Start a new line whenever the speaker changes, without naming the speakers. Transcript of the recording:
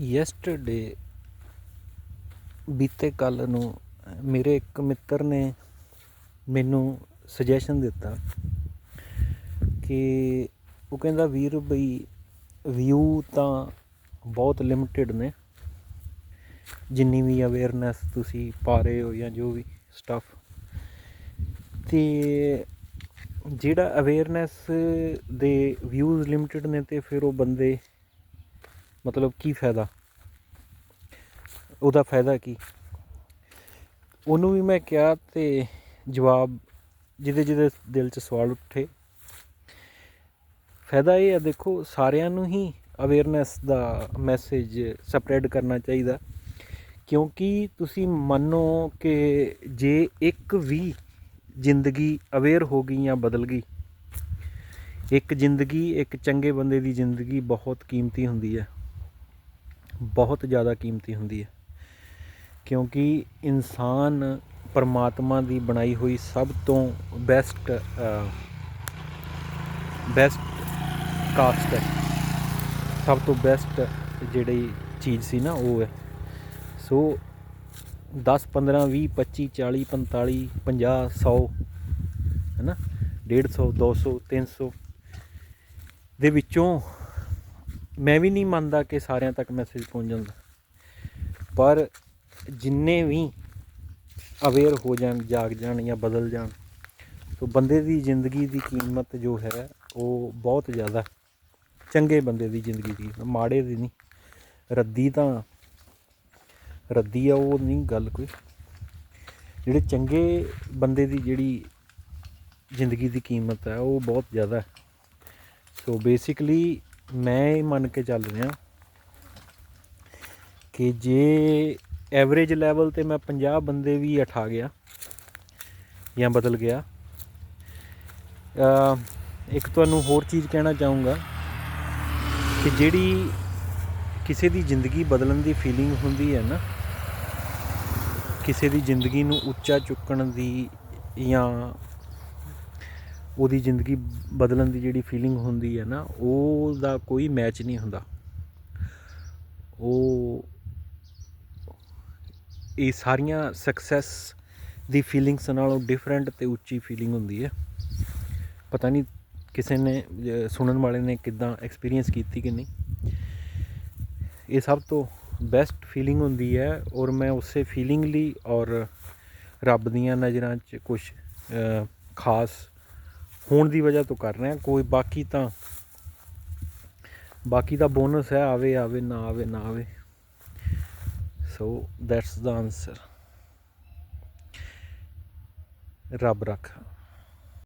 Yesterday ਬੀਤੇ ਕੱਲ ਨੂੰ ਮੇਰੇ ਇੱਕ ਮਿੱਤਰ ਨੇ ਮੈਨੂੰ ਸੁਜੈਸ਼ਨ ਦਿੱਤਾ ਕਿ ਉਹ ਕਹਿੰਦਾ, ਵੀਰ ਬਈ ਵਿਊ ਤਾਂ ਬਹੁਤ ਲਿਮਟਿਡ ਨੇ। ਜਿੰਨੀ ਵੀ ਅਵੇਅਰਨੈਸ ਤੁਸੀਂ ਪਾ ਰਹੇ ਹੋ ਜਾਂ ਜੋ ਵੀ ਸਟਫ ਤੇ ਜਿਹੜਾ ਅਵੇਅਰਨੈਸ ਦੇ ਵਿਊਜ਼ ਲਿਮਟਿਡ ਨੇ ਤੇ ਫਿਰ ਉਹ ਬੰਦੇ ਮਤਲਬ ਕੀ ਫਾਇਦਾ? ਉਹਦਾ ਫਾਇਦਾ ਕੀ? ਉਹਨੂੰ ਵੀ ਮੈਂ ਕਿਹਾ ਤੇ ਜਵਾਬ ਜਿਹਦੇ ਜਿਹਦੇ ਦਿਲ 'ਚ ਸਵਾਲ ਉੱਠੇ। ਫਾਇਦਾ ਇਹ ਆ, ਦੇਖੋ ਸਾਰਿਆਂ ਨੂੰ ਹੀ ਅਵੇਅਰਨੈਸ ਦਾ ਮੈਸੇਜ ਸਪਰੈਡ ਕਰਨਾ ਚਾਹੀਦਾ। ਕਿਉਂਕਿ ਤੁਸੀਂ ਮੰਨੋ ਕਿ ਜੇ ਇੱਕ ਵੀ ਜ਼ਿੰਦਗੀ ਅਵੇਅਰ ਹੋ ਗਈ ਜਾਂ ਬਦਲ ਗਈ, ਇੱਕ ਜ਼ਿੰਦਗੀ, ਇੱਕ ਚੰਗੇ ਬੰਦੇ ਦੀ ਜ਼ਿੰਦਗੀ ਬਹੁਤ ਕੀਮਤੀ ਹੁੰਦੀ ਹੈ। ਬਹੁਤ ਜ਼ਿਆਦਾ ਕੀਮਤੀ ਹੁੰਦੀ ਹੈ। ਕਿਉਂਕਿ ਇਨਸਾਨ ਪਰਮਾਤਮਾ ਦੀ ਬਣਾਈ ਹੋਈ ਸਭ ਤੋਂ ਬੈਸਟ ਬੈਸਟ ਕਾਸਟ ਹੈ। ਸਭ ਤੋਂ ਬੈਸਟ ਜਿਹੜੀ ਚੀਜ਼ ਸੀ ਨਾ, ਉਹ ਹੈ। ਸੋ 10 15 20 25 40 45 50 100 ਹੈ ਨਾ? 150 200 300 ਦੇ ਵਿੱਚੋਂ ਮੈਂ ਵੀ ਨਹੀਂ ਮੰਨਦਾ ਕਿ ਸਾਰਿਆਂ ਤੱਕ ਮੈਸੇਜ ਪਹੁੰਚ ਜਾਂਦਾ। ਪਰ ਜਿੰਨੇ ਵੀ ਅਵੇਅਰ ਹੋ ਜਾਣ, ਜਾਗ ਜਾਣ ਜਾਂ ਬਦਲ ਜਾਣ ਸੋ ਬੰਦੇ ਦੀ ਜ਼ਿੰਦਗੀ ਦੀ ਕੀਮਤ ਜੋ ਹੈ, ਉਹ ਬਹੁਤ ਜ਼ਿਆਦਾ ਚੰਗੇ ਬੰਦੇ ਦੀ ਜ਼ਿੰਦਗੀ ਦੀ ਮਾੜੇ ਦੀ ਨਹੀਂ। ਰੱਦੀ ਤਾਂ, ਰੱਦੀ ਆ, ਉਹ ਨਹੀਂ ਗੱਲ ਕੋਈ। ਜਿਹੜੇ ਚੰਗੇ ਬੰਦੇ ਦੀ ਜਿਹੜੀ ਜ਼ਿੰਦਗੀ ਦੀ ਕੀਮਤ ਹੈ, ਉਹ ਬਹੁਤ ਜ਼ਿਆਦਾ ਸੋ ਬੇਸਿਕਲੀ ਮੈਂ ਇਹ ਮੰਨ ਕੇ ਚੱਲ ਰਿਹਾ ਕਿ ਜੇ ਐਵਰੇਜ ਲੈਵਲ ਤੇ ਮੈਂ 50 ਬੰਦੇ ਵੀ ਉਠਾ ਗਿਆ ਜਾਂ ਬਦਲ ਗਿਆ ਇੱਕ ਤੁਹਾਨੂੰ ਹੋਰ ਚੀਜ਼ ਕਹਿਣਾ ਚਾਹੂੰਗਾ ਕਿ ਜਿਹੜੀ ਕਿਸੇ ਦੀ ਜ਼ਿੰਦਗੀ ਬਦਲਣ ਦੀ ਫੀਲਿੰਗ ਹੁੰਦੀ ਹੈ ਨਾ, ਕਿਸੇ ਦੀ ਜ਼ਿੰਦਗੀ ਨੂੰ ਉੱਚਾ ਚੁੱਕਣ ਦੀ ਜਾਂ ਉਹਦੀ ਜ਼ਿੰਦਗੀ ਬਦਲਣ ਦੀ ਜਿਹੜੀ ਫੀਲਿੰਗ ਹੁੰਦੀ ਹੈ ਨਾ ਉਹ ਦਾ ਕੋਈ ਮੈਚ ਨਹੀਂ ਹੁੰਦਾ। ਉਹ ਇਹ ਸਾਰੀਆਂ ਸਕਸੈਸ ਦੀ ਫੀਲਿੰਗਸ ਨਾਲੋਂ ਡਿਫਰੈਂਟ ਤੇ ਉੱਚੀ ਫੀਲਿੰਗ ਹੁੰਦੀ ਹੈ। ਪਤਾ ਨਹੀਂ ਕਿਸੇ ਨੇ ਸੁਣਨ ਵਾਲੇ ਨੇ ਕਿਦਾਂ ਐਕਸਪੀਰੀਅੰਸ ਕੀਤੀ ਕਿ ਨਹੀਂ। ਇਹ ਸਭ ਤੋਂ ਬੈਸਟ ਫੀਲਿੰਗ ਹੁੰਦੀ ਹੈ ਔਰ ਮੈਂ ਉਸੇ ਫੀਲਿੰਗ ਲਈ ਔਰ ਰੱਬ ਦੀਆਂ ਨਜ਼ਰਾਂ 'ਚ ਕੁਝ ਖਾਸ ਹੋਣ ਦੀ ਵਜ੍ਹਾ ਤੋਂ ਕਰ ਰਿਹਾ ਕੋਈ ਬਾਕੀ ਤਾਂ, ਬਾਕੀ ਦਾ ਬੋਨਸ ਹੈ, ਆਵੇ ਆਵੇ, ਨਾ ਆਵੇ ਨਾ ਆਵੇ। ਸੋ ਦੈਟਸ ਦਾ ਆਨਸਰ ਰੱਬ ਰੱਖਾ।